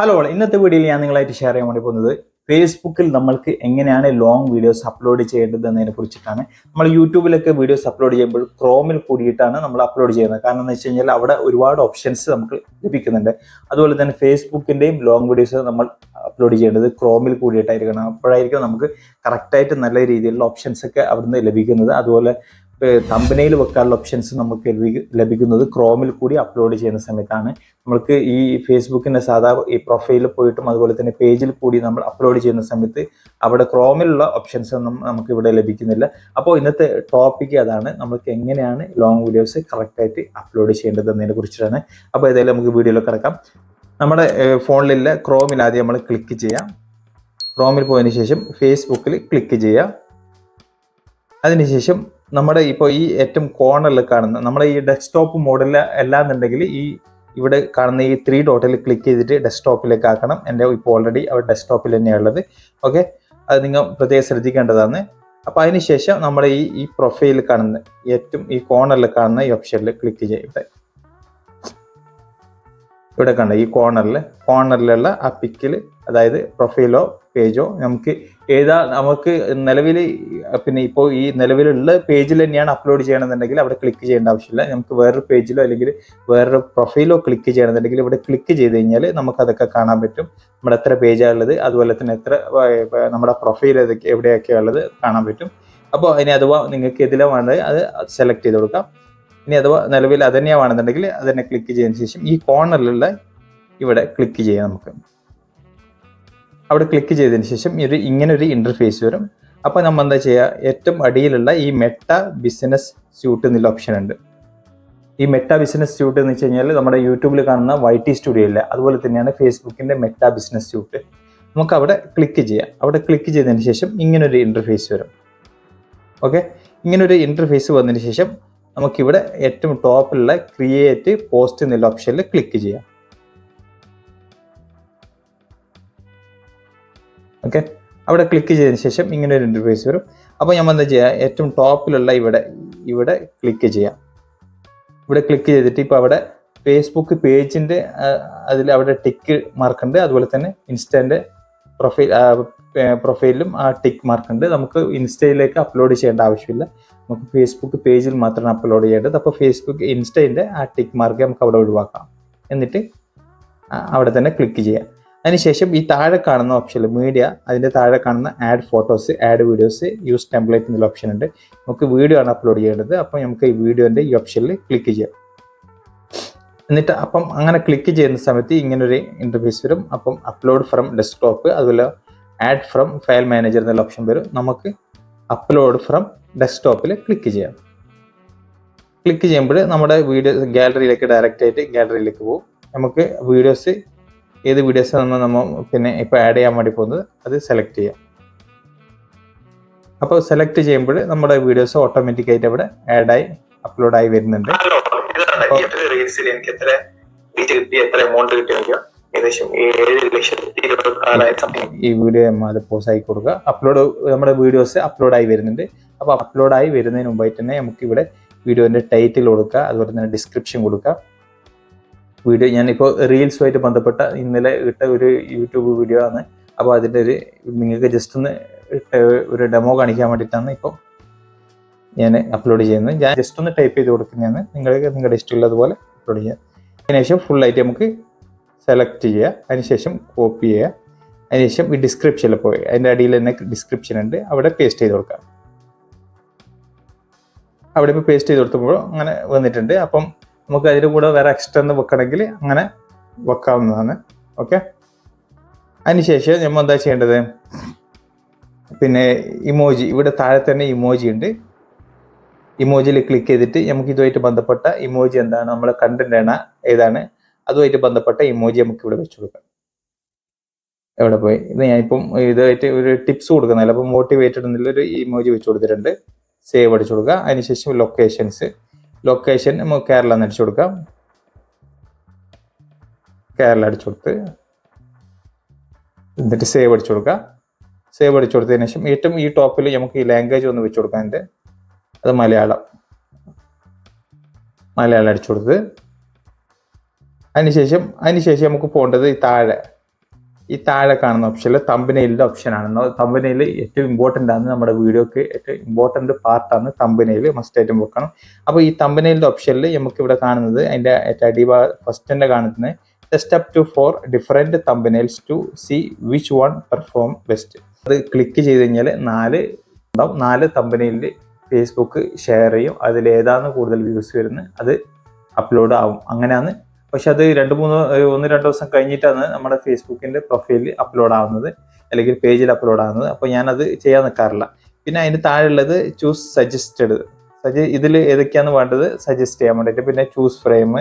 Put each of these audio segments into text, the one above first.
Hello ഇന്നത്തെ വീഡിയോയിൽ ഞാൻ നിങ്ങളായിട്ട് ഷെയർ ചെയ്യാൻ വേണ്ടി പോകുന്നത് ഫേസ്ബുക്കിൽ നമ്മൾക്ക് എങ്ങനെയാണ് ലോങ് വീഡിയോസ് അപ്ലോഡ് ചെയ്യേണ്ടത് എന്നതിനെ കുറിച്ചിട്ടാണ്. നമ്മൾ യൂട്യൂബിലൊക്കെ വീഡിയോസ് അപ്ലോഡ് ചെയ്യുമ്പോൾ ക്രോമിൽ കൂടിയിട്ടാണ് നമ്മൾ അപ്ലോഡ് ചെയ്യുന്നത്. കാരണം എന്ന് വെച്ച് കഴിഞ്ഞാൽ അവിടെ ഒരുപാട് ഓപ്ഷൻസ് നമുക്ക് ലഭിക്കുന്നുണ്ട്. അതുപോലെ തന്നെ ഫേസ്ബുക്കിന്റെയും ലോങ് വീഡിയോസ് നമ്മൾ അപ്ലോഡ് ചെയ്യേണ്ടത് ക്രോമിൽ കൂടിയിട്ടായിരിക്കണം. അപ്പോഴായിരിക്കും നമുക്ക് കറക്റ്റായിട്ട് നല്ല രീതിയിലുള്ള ഓപ്ഷൻസ് ഒക്കെ അവിടുന്ന് ലഭിക്കുന്നത്. അതുപോലെ കമ്പനിയിൽ വെക്കാനുള്ള ഓപ്ഷൻസ് നമുക്ക് ലഭിക്കുന്നത് ക്രോമിൽ കൂടി അപ്ലോഡ് ചെയ്യുന്ന സമയത്താണ്. നമ്മൾക്ക് ഈ ഫേസ്ബുക്കിന്റെ സാധാ ഈ പ്രൊഫൈലിൽ പോയിട്ടും അതുപോലെ തന്നെ പേജിൽ കൂടി നമ്മൾ അപ്ലോഡ് ചെയ്യുന്ന സമയത്ത് അവിടെ ക്രോമിലുള്ള ഓപ്ഷൻസ് ഒന്നും നമുക്ക് ഇവിടെ ലഭിക്കുന്നില്ല. അപ്പോൾ ഇന്നത്തെ ടോപ്പിക് അതാണ്. നമുക്ക് എങ്ങനെയാണ് ലോങ് വീഡിയോസ് കറക്റ്റായിട്ട് അപ്ലോഡ് ചെയ്യേണ്ടത് എന്നതിനെ കുറിച്ചിട്ടാണ്. അപ്പോൾ ഏതായാലും നമുക്ക് വീഡിയോയിൽ കിടക്കാം. നമ്മുടെ ഫോണിലില്ല ക്രോമിൽ ആദ്യം നമ്മൾ ക്ലിക്ക് ചെയ്യാം. ക്രോമിൽ പോയതിന് ശേഷം ഫേസ്ബുക്കിൽ ക്ലിക്ക് ചെയ്യുക അതിനുശേഷം നമ്മുടെ ഇപ്പോൾ ഈ ഏറ്റവും കോണറിൽ കാണുന്ന നമ്മുടെ ഈ ഡെസ്ക്ടോപ്പ് മോഡലിൽ അല്ലാന്നുണ്ടെങ്കിൽ ഈ ഇവിടെ കാണുന്ന ഈ ത്രീ ഡോട്ടിൽ ക്ലിക്ക് ചെയ്തിട്ട് ഡെസ്ക്ടോപ്പിലേക്ക് ആക്കണം. എന്റെ ഇപ്പോൾ ഓൾറെഡി അവിടെ ഡെസ്ക്ടോപ്പിൽ തന്നെയാണ് ഉള്ളത്. ഓക്കെ അത് നിങ്ങൾ പ്രത്യേകം ശ്രദ്ധിക്കേണ്ടതാണ്. അപ്പോൾ അതിനുശേഷം നമ്മുടെ ഈ ഈ പ്രൊഫൈൽ കാണുന്ന ഏറ്റവും ഈ കോണറിൽ കാണുന്ന ഈ ഓപ്ഷനിൽ ക്ലിക്ക് ചെയ്യുക ഇവിടെ. കണ്ട? ഈ കോർണറിൽ കോർണറിലുള്ള ആ പിക്കിൽ അതായത് പ്രൊഫൈലോ പേജോ നമുക്ക് ഏതാ നമുക്ക് നിലവിൽ പിന്നെ ഇപ്പോൾ ഈ നിലവിലുള്ള പേജിൽ തന്നെയാണ് അപ്ലോഡ് ചെയ്യണമെന്നുണ്ടെങ്കിൽ അവിടെ ക്ലിക്ക് ചെയ്യേണ്ട ആവശ്യമില്ല. നമുക്ക് വേറൊരു പേജിലോ അല്ലെങ്കിൽ വേറൊരു പ്രൊഫൈലോ ക്ലിക്ക് ചെയ്യണമെന്നുണ്ടെങ്കിൽ ഇവിടെ ക്ലിക്ക് ചെയ്ത് കഴിഞ്ഞാൽ നമുക്ക് അതൊക്കെ കാണാൻ പറ്റും. നമ്മുടെ എത്ര പേജാണ് ഉള്ളത് അതുപോലെ തന്നെ എത്ര നമ്മുടെ പ്രൊഫൈൽ ഏതൊക്കെ എവിടെയൊക്കെയാണ് ഉള്ളത് കാണാൻ പറ്റും. അപ്പോൾ ഇനി അഥവാ നിങ്ങൾക്ക് ഇതിലാണ് വേണ്ടത് അത് സെലക്ട് ചെയ്ത് കൊടുക്കാം. ഇനി അഥവാ നിലവിൽ അത് തന്നെയാണ് വേണമെന്നുണ്ടെങ്കിൽ അത് തന്നെ ക്ലിക്ക് ചെയ്തതിന് ശേഷം ഈ കോർണറിലുള്ള ഇവിടെ ക്ലിക്ക് ചെയ്യാം നമുക്ക്. അവിടെ ക്ലിക്ക് ചെയ്തതിന് ശേഷം ഒരു ഇങ്ങനെ ഒരു ഇന്റർഫേസ് വരും. അപ്പോൾ നമ്മൾ എന്താ ചെയ്യുക ഏറ്റവും അടിയിലുള്ള ഈ മെട്ട ബിസിനസ് സ്യൂട്ട് എന്നുള്ള ഓപ്ഷൻ ഉണ്ട്. ഈ മെറ്റ ബിസിനസ് സ്യൂട്ട് എന്ന് വെച്ച് കഴിഞ്ഞാൽ നമ്മുടെ യൂട്യൂബിൽ കാണുന്ന വൈ ടി സ്റ്റുഡിയോ ഇല്ല? അതുപോലെ തന്നെയാണ് ഫേസ്ബുക്കിന്റെ മെറ്റ ബിസിനസ് സ്യൂട്ട് നമുക്ക് അവിടെ ക്ലിക്ക് ചെയ്യാം. അവിടെ ക്ലിക്ക് ചെയ്തതിന് ശേഷം ഇങ്ങനൊരു ഇന്റർഫേസ് വരും. ഓക്കെ ഇങ്ങനൊരു ഇന്റർഫേസ് വന്നതിന് ശേഷം നമുക്കിവിടെ ഏറ്റവും ടോപ്പിലുള്ള ക്രിയേറ്റ് പോസ്റ്റ് എന്നുള്ള ഓപ്ഷനിൽ ക്ലിക്ക് ചെയ്യാം. ഓക്കെ അവിടെ ക്ലിക്ക് ചെയ്തതിന് ശേഷം ഇങ്ങനെ ഒരു ഇന്റർഫേസ് വരും. അപ്പോൾ നമ്മൾ എന്താ ചെയ്യുക ഏറ്റവും ടോപ്പിലുള്ള ഇവിടെ ഇവിടെ ക്ലിക്ക് ചെയ്യാം. ഇവിടെ ക്ലിക്ക് ചെയ്തിട്ട് ഇപ്പോൾ അവിടെ ഫേസ്ബുക്ക് പേജിന്റെ അതിൽ അവിടെ ടിക്ക് മാർക്ക് ഉണ്ട്. അതുപോലെ തന്നെ ഇൻസ്റ്റന്റെ പ്രൊഫൈൽ പ്രൊഫൈലിലും ആ ടിക്ക് മാർക്ക് ഉണ്ട്. നമുക്ക് ഇൻസ്റ്റയിലേക്ക് അപ്ലോഡ് ചെയ്യേണ്ട ആവശ്യമില്ല. നമുക്ക് ഫേസ്ബുക്ക് പേജിൽ മാത്രമാണ് അപ്ലോഡ് ചെയ്യേണ്ടത്. അപ്പോൾ ഫേസ്ബുക്ക് ഇൻസ്റ്റയിന്റെ ആ ടിക്ക് മാർക്ക് നമുക്ക് അവിടെ ഒഴിവാക്കാം. എന്നിട്ട് അവിടെ തന്നെ ക്ലിക്ക് ചെയ്യാം. അതിനുശേഷം ഈ താഴെ കാണുന്ന ഓപ്ഷനിൽ മീഡിയ അതിന്റെ താഴെ കാണുന്ന add photos add videos use template എന്നുള്ള ഓപ്ഷൻ ഉണ്ട്. നമുക്ക് വീഡിയോ ആണ് അപ്ലോഡ് ചെയ്യേണ്ടത്. അപ്പോൾ നമുക്ക് ഈ വീഡിയോന്റെ ഈ ഓപ്ഷനിൽ ക്ലിക്ക് ചെയ്യാം. എന്നിട്ട് അപ്പം അങ്ങനെ ക്ലിക്ക് ചെയ്യുന്ന സമയത്ത് ഇങ്ങനൊരു ഇന്റർഫേസ് വരും. അപ്പം അപ്ലോഡ് ഫ്രം ഡെസ്ക്ടോപ്പ് അതുപോലെ ആഡ് ഫ്രം ഫയൽ മാനേജർ എന്നുള്ള ഓപ്ഷൻ വരും. നമുക്ക് അപ്ലോഡ് ഫ്രം ഡെസ്ക്ടോപ്പിൽ ക്ലിക്ക് ചെയ്യാം. ക്ലിക്ക് ചെയ്യുമ്പോൾ നമ്മുടെ വീഡിയോ ഗാലറിയിലേക്ക് ഡയറക്റ്റ് ആയിട്ട് ഗാലറിയിലേക്ക് പോകും. നമുക്ക് വീഡിയോസ് ഏത് വീഡിയോസ് ആണ് നമ്മൾ പിന്നെ ഇപ്പോൾ ആഡ് ചെയ്യാൻ വേണ്ടി പോകുന്നത് അത് സെലക്ട് ചെയ്യാം. അപ്പോൾ സെലക്ട് ചെയ്യുമ്പോൾ നമ്മുടെ വീഡിയോസ് ഓട്ടോമാറ്റിക് ആയിട്ട് അവിടെ ആഡായി അപ്ലോഡായി വരുന്നുണ്ട്. റീൽസിൽ എനിക്ക് എത്ര കിട്ടി എത്ര എമൗണ്ട് ഈ വീഡിയോ നമ്മൾ അത് പോസ് ആയി കൊടുക്കുക. അപ്ലോഡ് നമ്മുടെ വീഡിയോസ് അപ്ലോഡായി വരുന്നുണ്ട്. അപ്പോൾ അപ്ലോഡായി വരുന്നതിന് മുമ്പായിട്ട് തന്നെ നമുക്ക് ഇവിടെ വീഡിയോന്റെ ടൈറ്റിൽ കൊടുക്കുക അതുപോലെ തന്നെ ഡിസ്ക്രിപ്ഷൻ കൊടുക്കുക. വീഡിയോ ഞാനിപ്പോൾ റീൽസുമായിട്ട് ബന്ധപ്പെട്ട ഇന്നലെ ഇട്ട ഒരു യൂട്യൂബ് വീഡിയോ ആണ്. അപ്പോൾ അതിന്റെ ഒരു നിങ്ങൾക്ക് ജസ്റ്റ് ഒന്ന് ഒരു ഡെമോ കാണിക്കാൻ വേണ്ടിയിട്ടാണ് ഇപ്പോൾ ഞാൻ അപ്ലോഡ് ചെയ്യുന്നത്. ഞാൻ ജസ്റ്റ് ഒന്ന് ടൈപ്പ് ചെയ്ത് കൊടുക്കുന്നതാണ്. നിങ്ങൾക്ക് നിങ്ങളുടെ ഇഷ്ടമുള്ളതുപോലെ അപ്ലോഡ് ചെയ്യാം. അതിനുശേഷം ഫുള്ളായിട്ട് നമുക്ക് സെലക്ട് ചെയ്യുക. അതിനുശേഷം കോപ്പി ചെയ്യുക. അതിനുശേഷം ഈ ഡിസ്ക്രിപ്ഷനിൽ പോയി. അതിന്റെ അടിയിൽ തന്നെ ഡിസ്ക്രിപ്ഷൻ ഉണ്ട്. അവിടെ പേസ്റ്റ് ചെയ്ത് കൊടുക്കാം. അവിടെ ഇപ്പോൾ പേസ്റ്റ് ചെയ്ത് കൊടുത്തപ്പോൾ അങ്ങനെ വന്നിട്ടുണ്ട്. അപ്പം നമുക്ക് അതിന്റെ കൂടെ വേറെ എക്സ്ട്രാ ഒന്ന് വെക്കണമെങ്കിൽ അങ്ങനെ വെക്കാവുന്നതാണ്. ഓക്കെ അതിനുശേഷം നമ്മൾ എന്താ ചെയ്യേണ്ടത്? പിന്നെ ഇമോജി ഇവിടെ താഴെ തന്നെ ഇമോജി ഉണ്ട്. ഇമോജിയിൽ ക്ലിക്ക് ചെയ്തിട്ട് നമുക്ക് ഇതുമായിട്ട് ബന്ധപ്പെട്ട ഇമോജി എന്താണ്? നമ്മളെ കണ്ടന്റ് ആണ് ഏതാണ്? അതുമായിട്ട് ബന്ധപ്പെട്ട ഇമോജി നമുക്ക് ഇവിടെ വെച്ച് കൊടുക്കാം. എവിടെ പോയി? ഇത് ഞാനിപ്പം ഇതായിട്ട് ഒരു ടിപ്സ് കൊടുക്കുന്നില്ല അപ്പം മോട്ടിവേറ്റഡ് എന്നുള്ളൊരു ഇമോജി വെച്ച് കൊടുത്തിട്ടുണ്ട്. സേവ് അടിച്ചു കൊടുക്കുക. അതിനുശേഷം ലൊക്കേഷൻസ് ലൊക്കേഷൻ നമുക്ക് കേരള എന്ന് അടിച്ചു കൊടുക്കാം. കേരള അടിച്ചു കൊടുത്ത് എന്നിട്ട് സേവ് അടിച്ചു കൊടുക്കുക സേവ് അടിച്ചു കൊടുത്തതിന് ശേഷം ഏറ്റവും ഈ ടോപ്പിൽ നമുക്ക് ഈ ലാംഗ്വേജ് ഒന്ന് വെച്ച് കൊടുക്കാൻ എന്റെ അത് മലയാളം. മലയാളം അടിച്ചു കൊടുത്ത്. അതിനുശേഷം അതിനുശേഷം നമുക്ക് പോകേണ്ടത് ഈ താഴെ. ഈ താഴെ കാണുന്ന ഓപ്ഷനിൽ തമ്പനയിലിന്റെ ഓപ്ഷനാണ് തമ്പനയിൽ ഏറ്റവും ഇമ്പോർട്ടന്റ് ആണ് നമ്മുടെ വീഡിയോക്ക് ഏറ്റവും ഇമ്പോർട്ടന്റ് പാർട്ടാണ് തമ്പനയിൽ മസ്റ്റ് ആയിട്ടും വെക്കണം. അപ്പോൾ ഈ തമ്പനയിലിന്റെ ഓപ്ഷനിൽ നമുക്ക് ഇവിടെ കാണുന്നത് അതിന്റെ ഏറ്റവും അടി ഫസ്റ്റ് തന്നെ കാണുന്നത് up to four different thumbnails to see which one perform best അത് ക്ലിക്ക് ചെയ്ത് കഴിഞ്ഞാൽ നാല് ഉണ്ടാവും. നാല് തമ്പനയിൽ ഫേസ്ബുക്ക് ഷെയർ ചെയ്യും. അതിൽ ഏതാണ് കൂടുതൽ വ്യൂസ് വരുന്നത് അത് അപ്ലോഡ് ആവും. അങ്ങനെയാണ് പക്ഷെ അത് രണ്ട് മൂന്ന് ഒന്ന് രണ്ട് ദിവസം കഴിഞ്ഞിട്ടാണ് നമ്മുടെ ഫേസ്ബുക്കിന്റെ പ്രൊഫൈലിൽ അപ്ലോഡ് ആവുന്നത്. അല്ലെങ്കിൽ പേജിൽ അപ്ലോഡ് ആവുന്നത്. അപ്പോൾ ഞാനത് ചെയ്യാൻ നിൽക്കാറില്ല പിന്നെ അതിന് താഴെയുള്ളത് ചൂസ് സജസ്റ്റഡ് സജ ഇതിൽ ഏതൊക്കെയാണ് വേണ്ടത് സജസ്റ്റ് ചെയ്യാൻ വേണ്ടിയിട്ട്. പിന്നെ ചൂസ് ഫ്രെയിം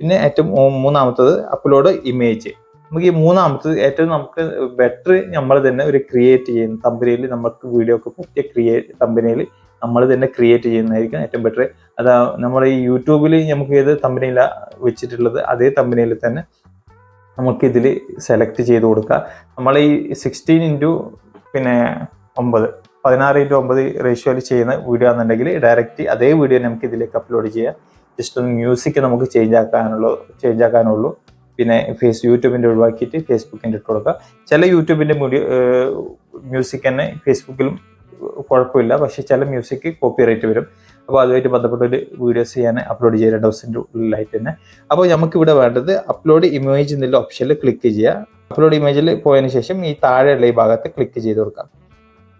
പിന്നെ ഏറ്റവും മൂന്നാമത്തത് അപ്ലോഡ് ഇമേജ് നമുക്ക് ഈ മൂന്നാമത്തത് ഏറ്റവും നമുക്ക് ബെറ്റർ നമ്മൾ തന്നെ ഒരു ക്രിയേറ്റ് ചെയ്യുന്ന കമ്പനിയിൽ നമുക്ക് വീഡിയോ ഒക്കെ പറ്റിയ ക്രിയേറ്റ് കമ്പനിയിൽ നമ്മൾ തന്നെ ക്രിയേറ്റ് ചെയ്യുന്നതായിരിക്കും ഏറ്റവും ബെറ്റർ അതാ നമ്മൾ ഈ യൂട്യൂബിൽ നമുക്ക് ഏത് കമ്പനിയിലാണ് വെച്ചിട്ടുള്ളത് അതേ കമ്പനിയിൽ തന്നെ നമുക്ക് ഇതിൽ സെലക്ട് ചെയ്ത് കൊടുക്കുക നമ്മൾ ഈ സിക്സ്റ്റീൻ ഇന്റു പിന്നെ ഒമ്പത് പതിനാറ് ഇന്റു ഒമ്പത് റേഷ്യോയിൽ ചെയ്യുന്ന വീഡിയോ ആണെന്നുണ്ടെങ്കിൽ ഡയറക്റ്റ് അതേ വീഡിയോ നമുക്ക് ഇതിലേക്ക് അപ്ലോഡ് ചെയ്യാം. ജസ്റ്റ് ഒന്ന് മ്യൂസിക് നമുക്ക് ചേഞ്ച് ആക്കാനുള്ളൂ ചേഞ്ച് ആക്കാനുള്ളൂ. പിന്നെ ഫേസ് യൂട്യൂബിന്റെ ഒഴിവാക്കിയിട്ട് ഫേസ്ബുക്കിന്റെ ഇട്ട് കൊടുക്കുക ചില യൂട്യൂബിന്റെ മ്യൂസിക് തന്നെ ഫേസ്ബുക്കിലും കുഴപ്പമില്ല. പക്ഷേ ചില മ്യൂസിക് കോപ്പി റൈറ്റ് വരും. അപ്പോൾ അതുമായിട്ട് ബന്ധപ്പെട്ട ഒരു വീഡിയോസ് ഞാൻ അപ്ലോഡ് ചെയ്യുക രണ്ട് ദിവസത്തിന്റെ ഉള്ളിലായിട്ട് തന്നെ. അപ്പോൾ നമുക്ക് ഇവിടെ വേണ്ടത് അപ്ലോഡ് ഇമേജ് എന്നുള്ള ഓപ്ഷനിൽ ക്ലിക്ക് ചെയ്യുക. അപ്ലോഡ് ഇമേജിൽ പോയതിന് ശേഷം ഈ താഴെയുള്ള ഈ ഭാഗത്ത് ക്ലിക്ക് ചെയ്ത് കൊടുക്കാം.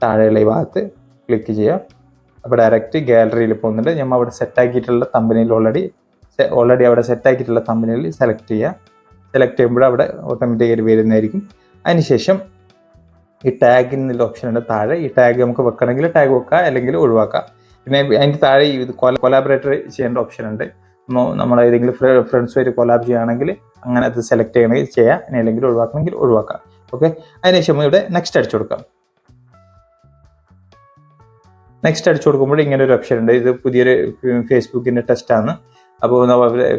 താഴെയുള്ള ഈ ഭാഗത്ത് ക്ലിക്ക് ചെയ്യുക. അപ്പോൾ ഡയറക്റ്റ് ഗാലറിയിൽ പോകുന്നുണ്ട്. നമ്മൾ അവിടെ സെറ്റാക്കിയിട്ടുള്ള കമ്പനിയിൽ ഓൾറെഡി ഓൾറെഡി അവിടെ സെറ്റാക്കിയിട്ടുള്ള കമ്പനിയിൽ സെലക്ട് ചെയ്യുക. സെലക്ട് ചെയ്യുമ്പോൾ അവിടെ ഓട്ടോമാറ്റിക്കായിട്ട് വരുന്നതായിരിക്കും. അതിനുശേഷം ഈ ടാഗ് ഓപ്ഷൻ ഉണ്ട്. താഴെ ഈ ടാഗ് നമുക്ക് വെക്കണമെങ്കിൽ ടാഗ് വെക്കാം അല്ലെങ്കിൽ ഒഴിവാക്കാം. പിന്നെ അതിന്റെ താഴെ ഈ കൊലാബറേറ്റർ ചെയ്യേണ്ട ഓപ്ഷൻ ഉണ്ട്. നമ്മൾ ഏതെങ്കിലും ഫ്രണ്ട്സ് ഫ്രണ്ട്സുമായിട്ട് കൊലാബ് ചെയ്യുകയാണെങ്കിൽ അങ്ങനെ അത് സെലക്ട് ചെയ്യണമെങ്കിൽ ചെയ്യാം. അല്ലെങ്കിൽ ഒഴിവാക്കണമെങ്കിൽ ഒഴിവാക്കാം. ഓക്കെ അതിനുശേഷം ഇവിടെ നെക്സ്റ്റ് അടിച്ചു കൊടുക്കാം. നെക്സ്റ്റ് അടിച്ചു കൊടുക്കുമ്പോൾ ഇങ്ങനെ ഒരു ഓപ്ഷൻ ഉണ്ട്. ഇത് പുതിയൊരു ഫേസ്ബുക്കിന്റെ ടെസ്റ്റാണ് അപ്പോൾ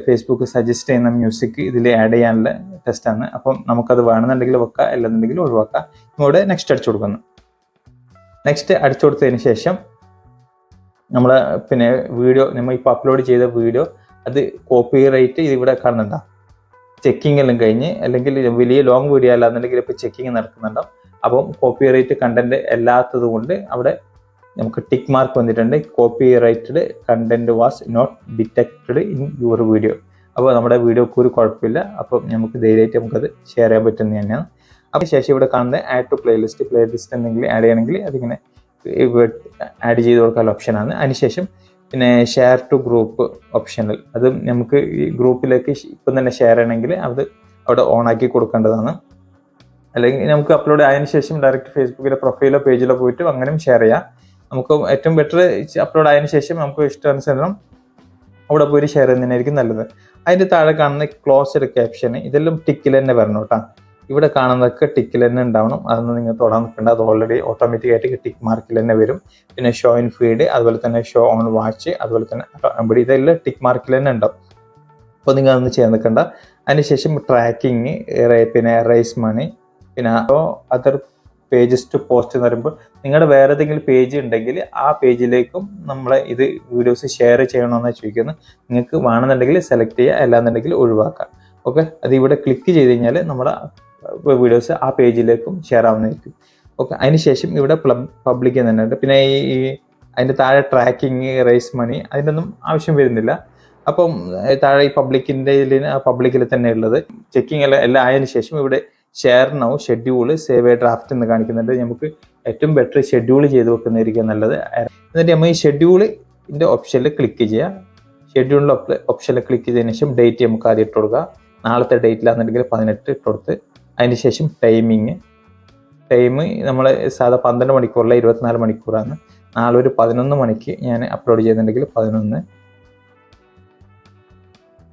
ഫേസ്ബുക്ക് സജസ്റ്റ് ചെയ്യുന്ന മ്യൂസിക് ഇതിൽ ആഡ് ചെയ്യാനുള്ള ടെസ്റ്റാണ് അപ്പം നമുക്കത് വേണമെന്നുണ്ടെങ്കിൽ വെക്കാം അല്ലെന്നുണ്ടെങ്കിൽ ഒഴിവാക്കാം. ഇങ്ങോട്ട് നെക്സ്റ്റ് അടിച്ചു കൊടുക്കുന്നു. നെക്സ്റ്റ് അടിച്ചു കൊടുത്തതിന് ശേഷം നമ്മൾ പിന്നെ വീഡിയോ നമ്മൾ ഇപ്പോൾ അപ്ലോഡ് ചെയ്ത വീഡിയോ അത് കോപ്പി റൈറ്റ് ഇവിടെ കാണുന്നുണ്ടോ? ചെക്കിംഗ് എല്ലാം കഴിഞ്ഞ് അല്ലെങ്കിൽ വലിയ ലോങ് വീഡിയോ അല്ലാന്നുണ്ടെങ്കിൽ ഇപ്പോൾ ചെക്കിങ് നടക്കുന്നുണ്ടാവും അപ്പം കോപ്പി റൈറ്റ് കണ്ടന്റ് അല്ലാത്തത് കൊണ്ട് അവിടെ നമുക്ക് ടിക്ക് മാർക്ക് വന്നിട്ടുണ്ട്. Copyrighted content was not detected in your video അപ്പോൾ നമ്മുടെ വീഡിയോക്ക് ഒരു കുഴപ്പമില്ല. അപ്പോൾ നമുക്ക് ധൈര്യമായിട്ട് നമുക്കത് ഷെയർ ചെയ്യാൻ പറ്റുന്നത് തന്നെയാണ്. അപ്പോൾ ശേഷം ഇവിടെ കാണുന്ന add to playlist playlist എന്തെങ്കിലും ആഡ് ചെയ്യണമെങ്കിൽ അതിങ്ങനെ ആഡ് ചെയ്ത് കൊടുക്കാനുള്ള ഓപ്ഷനാണ് അതിനുശേഷം പിന്നെ ഷെയർ ടു ഗ്രൂപ്പ് ഓപ്ഷനിൽ അത് നമുക്ക് ഈ ഗ്രൂപ്പിലേക്ക് ഇപ്പം തന്നെ ഷെയർ ചെയ്യണമെങ്കിൽ അത് അവിടെ ഓൺ ആക്കി കൊടുക്കേണ്ടതാണ്. അല്ലെങ്കിൽ നമുക്ക് അപ്ലോഡ് ആയതിനു ശേഷം ഡയറക്റ്റ് ഫേസ്ബുക്കിലെ പ്രൊഫൈലോ പേജിലോ പോയിട്ട് അങ്ങനെയും ഷെയർ ചെയ്യാം. നമുക്ക് ഏറ്റവും ബെറ്റർ അപ്ലോഡ് ആയതിനു ശേഷം നമുക്ക് ഇഷ്ടാനുസരണം അവിടെ പോയി ഷെയർ ചെയ്യുന്നതിനായിരിക്കും നല്ലത്. അതിന്റെ താഴെ കാണുന്ന ക്ലോസ്ഡ് ക്യാപ്ഷൻ ഇതെല്ലാം ടിക്കിൽ തന്നെ വരണം കേട്ടോ ഇവിടെ കാണുന്നതൊക്കെ ടിക്കിൽ തന്നെ ഉണ്ടാവണം. അതൊന്നും നിങ്ങൾ തൊടാൻ നിൽക്കേണ്ട. അത് ഓൾറെഡി ഓട്ടോമാറ്റിക് ആയിട്ട് ടിക്ക് മാർക്കിൽ തന്നെ വരും. പിന്നെ ഷോ ഇൻ ഫീഡ് അതുപോലെ തന്നെ ഷോ ഓൺ വാച്ച് അതുപോലെ തന്നെ ഇവിടെ ഇതെല്ലാം ടിക്ക് മാർക്കിൽ തന്നെ ഉണ്ടാവും. അപ്പോൾ നിങ്ങൾ അതൊന്നും ചെയ്യാൻ നിൽക്കേണ്ട. അതിനുശേഷം ട്രാക്കിങ് പിന്നെ റൈസ് മണി പിന്നെ അതർ പേജസ് ടു പോസ്റ്റ് എന്ന് പറയുമ്പോൾ നിങ്ങളുടെ വേറെ ഏതെങ്കിലും പേജ് ഉണ്ടെങ്കിൽ ആ പേജിലേക്കും നമ്മളെ ഇത് വീഡിയോസ് ഷെയർ ചെയ്യണമെന്ന് ചോദിക്കുന്നത് നിങ്ങൾക്ക് വേണമെന്നുണ്ടെങ്കിൽ സെലക്ട് ചെയ്യുക അല്ലാന്നുണ്ടെങ്കിൽ ഒഴിവാക്കാം. ഓക്കെ അത് ഇവിടെ ക്ലിക്ക് ചെയ്ത് കഴിഞ്ഞാൽ നമ്മുടെ വീഡിയോസ് ആ പേജിലേക്കും ഷെയർ ആവുന്നതായിരിക്കും. ഓക്കെ അതിനുശേഷം ഇവിടെ പബ്ലിക് തന്നെ ഉണ്ട് പിന്നെ ഈ അതിന്റെ താഴെ ട്രാക്കിങ് റേസ് മണി അതിന്റെ ഒന്നും ആവശ്യം വരുന്നില്ല. അപ്പം താഴെ ഈ പബ്ലിക്കിന്റെ പബ്ലിക്കിൽ തന്നെ ഉള്ളത് ചെക്കിങ് എല്ലാം എല്ലാം ആയതിനു ശേഷം ഇവിടെ share now schedule save draft എന്ന് കാണിക്കുന്നുണ്ട്. നമുക്ക് ഏറ്റവും ബെറ്റർ ഷെഡ്യൂൾ ചെയ്ത് വെക്കുന്നതായിരിക്കും നല്ലത്. എന്നിട്ട് നമ്മൾ ഈ ഷെഡ്യൂളിന്റെ ഓപ്ഷനിൽ ക്ലിക്ക് ചെയ്യുക. ഷെഡ്യൂളിന്റെ ഓപ്ഷനിൽ ക്ലിക്ക് ചെയ്തതിന് ശേഷം ഡേറ്റ് നമുക്ക് ആദ്യം ഇട്ട് കൊടുക്കുക നാളത്തെ ഡേറ്റിലാണെന്നുണ്ടെങ്കിൽ പതിനെട്ട് ഇട്ട് കൊടുത്ത് അതിന് ശേഷം ടൈമിങ് ടൈം നമ്മൾ സാധാ പന്ത്രണ്ട് മണിക്കൂറല്ല ഇരുപത്തിനാല് മണിക്കൂറാണ്. നാളെ ഒരു പതിനൊന്ന് മണിക്ക് ഞാൻ അപ്ലോഡ് ചെയ്യുന്നുണ്ടെങ്കിൽ പതിനൊന്ന്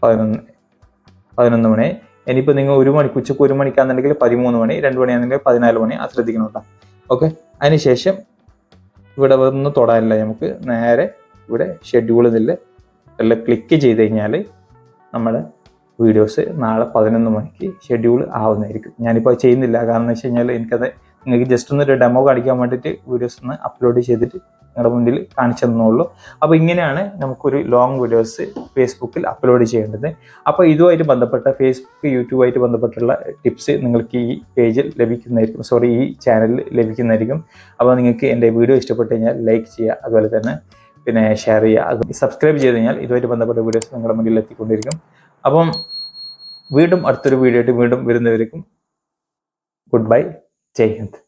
പതിനൊന്ന് പതിനൊന്ന് മണി. ഇനിയിപ്പോൾ നിങ്ങൾ ഒരു മണിക്ക് ഉച്ചയ്ക്ക് ഒരു മണിക്കാണെന്നുണ്ടെങ്കിൽ പതിമൂന്ന് മണി രണ്ട് മണിയാണെങ്കിൽ പതിനാല് മണി. ആ ശ്രദ്ധിക്കണം കേട്ടോ. ഓക്കെ അതിനുശേഷം ഇവിടെ വന്ന് തൊടാനില്ല നമുക്ക് നേരെ ഇവിടെ ഷെഡ്യൂൾ ഇതിൽ എല്ലാം ക്ലിക്ക് ചെയ്ത് കഴിഞ്ഞാൽ നമ്മുടെ വീഡിയോസ് നാളെ പതിനൊന്ന് മണിക്ക് ഷെഡ്യൂൾ ആവുന്നതായിരിക്കും. ഞാനിപ്പോൾ ചെയ്യുന്നില്ല. കാരണം എന്ന് വെച്ച് കഴിഞ്ഞാൽ എനിക്കത് നിങ്ങൾക്ക് ജസ്റ്റ് ഒന്ന് ഒരു ഡെമോ കാണിക്കാൻ വേണ്ടിയിട്ട് വീഡിയോസ് ഒന്ന് അപ്ലോഡ് ചെയ്തിട്ട് നിങ്ങളുടെ മുന്നിൽ കാണിച്ചു തന്നുള്ളൂ അപ്പോൾ ഇങ്ങനെയാണ് നമുക്കൊരു ലോങ് വീഡിയോസ് ഫേസ്ബുക്കിൽ അപ്ലോഡ് ചെയ്യേണ്ടത്. അപ്പോൾ ഇതുമായിട്ട് ബന്ധപ്പെട്ട ഫേസ്ബുക്ക് യൂട്യൂബായിട്ട് ബന്ധപ്പെട്ടുള്ള ടിപ്സ് നിങ്ങൾക്ക് ഈ പേജിൽ ലഭിക്കുന്നതായിരിക്കും. സോറി ഈ ചാനലിൽ ലഭിക്കുന്നതായിരിക്കും. അപ്പോൾ നിങ്ങൾക്ക് എന്റെ വീഡിയോ ഇഷ്ടപ്പെട്ട് കഴിഞ്ഞാൽ ലൈക്ക് ചെയ്യുക അതുപോലെ തന്നെ പിന്നെ ഷെയർ ചെയ്യുക. അത് സബ്സ്ക്രൈബ് ചെയ്ത് കഴിഞ്ഞാൽ ഇതുമായിട്ട് ബന്ധപ്പെട്ട വീഡിയോസ് നിങ്ങളുടെ മുന്നിൽ എത്തിക്കൊണ്ടിരിക്കും. അപ്പം വീണ്ടും അടുത്തൊരു വീഡിയോ ആയിട്ട് വീണ്ടും വരുന്നവരേക്കും ഗുഡ് ബൈ ജയ് ഹിന്ദ്